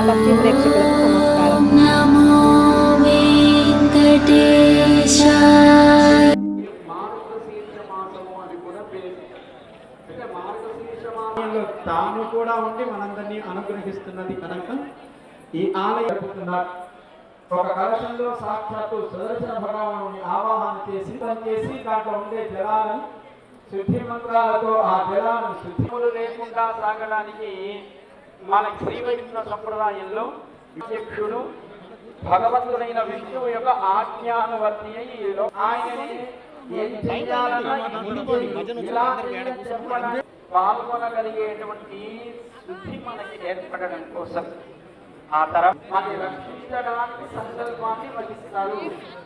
భక్తి ప్రేక్షకులకు నమస్కారం అని కూడా పేరు తాను కూడా ఉండి మనందరినీ అనుగ్రహిస్తున్నది కనుక ఈ ఆలయం ఒక కలశంలో సాక్షాత్తు సుదర్శన భగవాను ఆవాహన చేసి చేసి దాంట్లో ఉండే జలాలను శుద్ధి మంత్రాలతో ఆ జలాలను శుద్ధిములు లేకుండా సాగడానికి మనకి శ్రీ వైష్ణవ సంప్రదాయంలో అధ్యక్షుడు భగవంతుడైన విష్ణువు యొక్క ఆజ్ఞానువర్తి అయి లో- ఆయనని ఏం చెయ్యాలన్నా పాల్గొనగలిగేటువంటి శుద్ధి మనకి ఏర్పడడం కోసం. ఆ తర్వాత అది రక్షించడానికి సంకల్పాన్ని వహిస్తారు.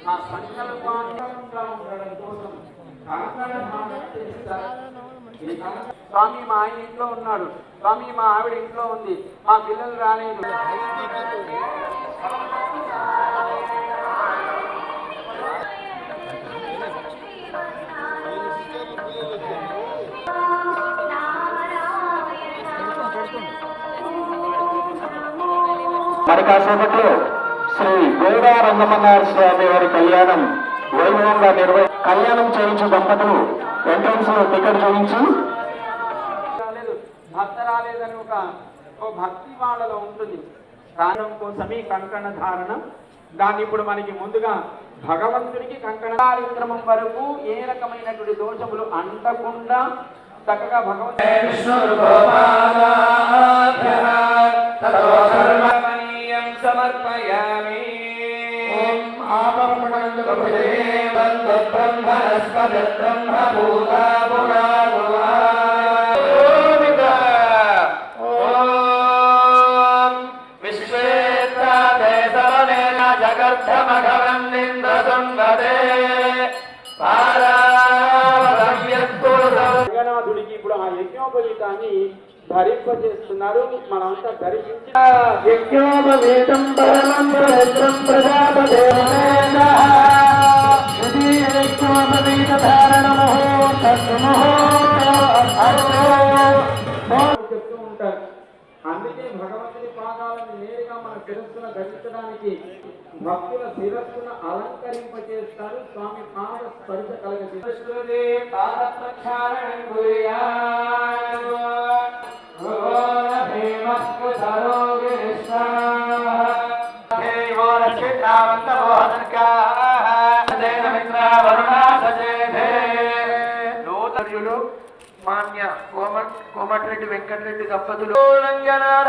ఆ సంకల్పాన్ని ఉండడం కోసం. స్వామి మా ఆయన ఇంట్లో ఉన్నాడు. స్వామి మా ఆవిడ ఇంట్లో ఉంది. మా పిల్లలు రాలేదు. మరి కాసేపట్లో శ్రీ గోదా రంగమన్నార స్వామి వారి కళ్యాణం వైభవంగా నిర్వహి కళ్యాణం చేయించు దంపతులు ఎంట్రన్స్లో టికెట్ చూపించి. రాలేదు భర్త రాలేదని ఒక ఓ భక్తి వాళ్ళలో ఉంటుంది. కారణం కోసమే కంకణ ధారణ. దాన్ని ఇప్పుడు మనకి ముందుగా భగవంతుడికి కంకణ కార్యక్రమం వరకు ఏ రకమైనటువంటి దోషములు అంటకుండా చక్కగా భగవంతుడు జగన్నాథుడికి ధరింపజేస్తున్నారు మనంతా చెప్తూ ఉంటారు. అందుకే భగవంతుని పాదాలను నేరుగా మన శిరస్సున ధరించడానికి భక్తుల శిరస్సును అలంకరింపచేస్తారు స్వామి పాద స్పర్శ కలగజేస్తుంది మాన్య కోమ కోమటిరెడ్డి వెంకటరెడ్డి దంపతులు. రంగనాథ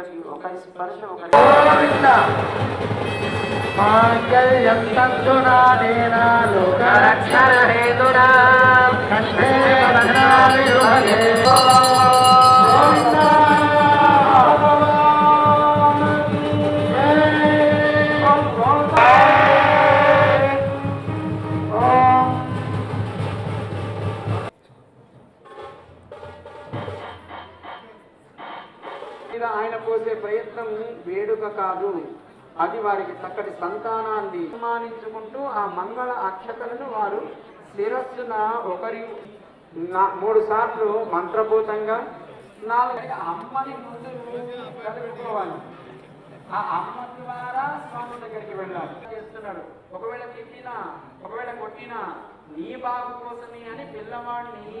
స్త్రీ పురుషులకి ఒక స్పర్శ ఒక మాంగళ్యం అది వారికి చక్కటి సంతానాన్ని సన్మానించుకుంటూ ఆ మంగళ అక్షతలను వారు శిరస్సున ఒకరి నా- మూడు సార్లు మంత్రభూతంగా నాలుగు అమ్మని ముందు పెట్టుకోవాలి ఆ అమ్మ ద్వారా స్వామి దగ్గరికి వెళ్ళాలి చేస్తున్నాడు ఒకవేళ తిట్టినా ఒకవేళ కొట్టినా నీ బాబు కోసమే అని పిల్లవాడిని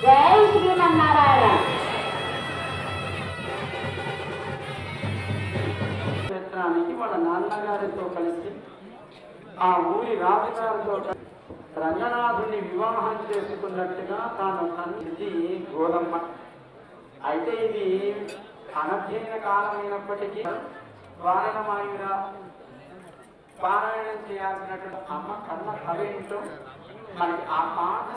జై శ్రీమన్నారాయణ క్షేత్రానికి వాళ్ళ నాన్నగారితో కలిసి ఆ ఊరి రాజుగారితో రంగనాథుని వివాహం చేసుకున్నట్టుగా తాను ఇది గోదమ్మ. అయితే ఇది అనధ్యయన కాలమైనప్పటికీ వారణమాయురా పారాయణం చేయాల్సినటువంటి అమ్మ కన్న కథ ఏంటో మనకి ఆ పాట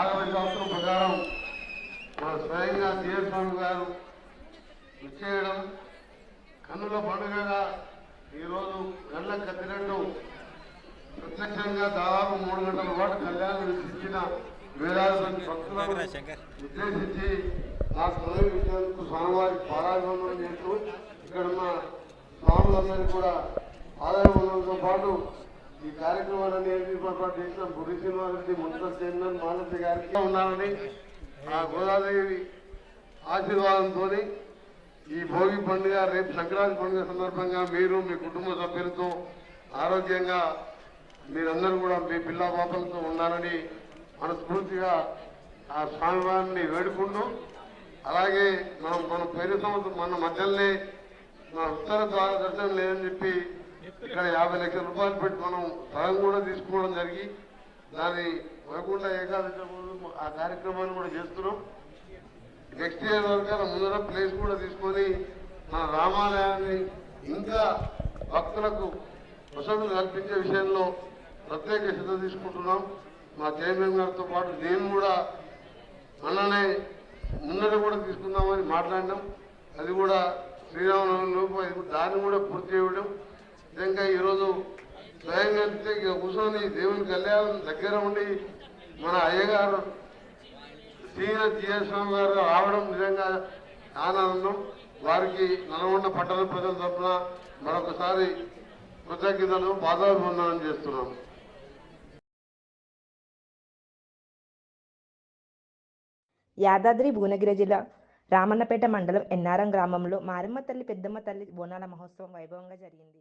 ఆగమ శాస్త్రం ప్రకారం స్వయంగా సిఎస్ స్వామి గారు విచ్చేయడం కన్నుల పండుగగా ఈరోజు గళ్ళ కత్తినట్టు ప్రత్యక్షంగా దాదాపు మూడు గంటల పాటు కళ్యాణం వీక్షించిన వేలాది మంది భక్తులను ఉద్దేశించి ఆ సమయం ఇచ్చినందుకు స్వామివారికి పారాయణం చేస్తూ ఇక్కడ ఉన్న స్వాములందరికీ కూడా ఆదాయంతో పాటు ఈ కార్యక్రమాన్ని ఏర్పాటు చేసిన బుర్రి శ్రీనివాసరెడ్డి మున్సిపల్ చైర్మన్ మాలతి గారికి ఉన్నారని ఆ గోదాదేవి ఆశీర్వాదంతో ఈ భోగి పండుగ రేపు సంక్రాంతి పండుగ సందర్భంగా మీరు మీ కుటుంబ సభ్యులతో ఆరోగ్యంగా మీరందరూ కూడా మీ పిల్ల పాపలతో ఉన్నారని మనస్ఫూర్తిగా ఆ స్వామివారిని వేడుకుంటూ అలాగే మనం మన పేరు సంవత్సరం మన మధ్యలోనే మన ఉత్తర ద్వార దర్శనం లేదని చెప్పి ఇక్కడ యాభై లక్షల రూపాయలు పెట్టి మనం స్థలం కూడా తీసుకోవడం జరిగి దాని వైకుంఠ ఏకాదశి ఆ కార్యక్రమాన్ని కూడా చేస్తున్నాం. నెక్స్ట్ ఇయర్ వరకు ముందర ప్లేస్ కూడా తీసుకొని మన రామాలయాన్ని ఇంకా భక్తులకు వసతులు కల్పించే విషయంలో ప్రత్యేక శ్రద్ధ తీసుకుంటున్నాం. మా చైర్మన్ గారితో పాటు నేను కూడా అన్ననే ముందర కూడా తీసుకుందామని మాట్లాడినాం. అది కూడా శ్రీరామనవమి లోపు దాన్ని కూడా పూర్తి చేయడం. నిజంగా ఈరోజు స్వయంగా అంటే ఇక కూర్చొని దేవుని కళ్యాణం దగ్గర ఉండి మన అయ్యగారు సీనియర్ జిఎస్ గారు రావడం నిజంగా ఆనందం. వారికి నల్గొండ పట్టణ ప్రజల తరఫున మరొకసారి కృతజ్ఞతలు బాధాభివందనం చేస్తున్నాం యాదాద్రి భువనగిరి జిల్లా రామన్నపేట మండలం ఎన్నారం గ్రామంలో మారమ్మ తల్లి పెద్దమ్మ తల్లి బోనాల మహోత్సవం వైభవంగా జరిగింది.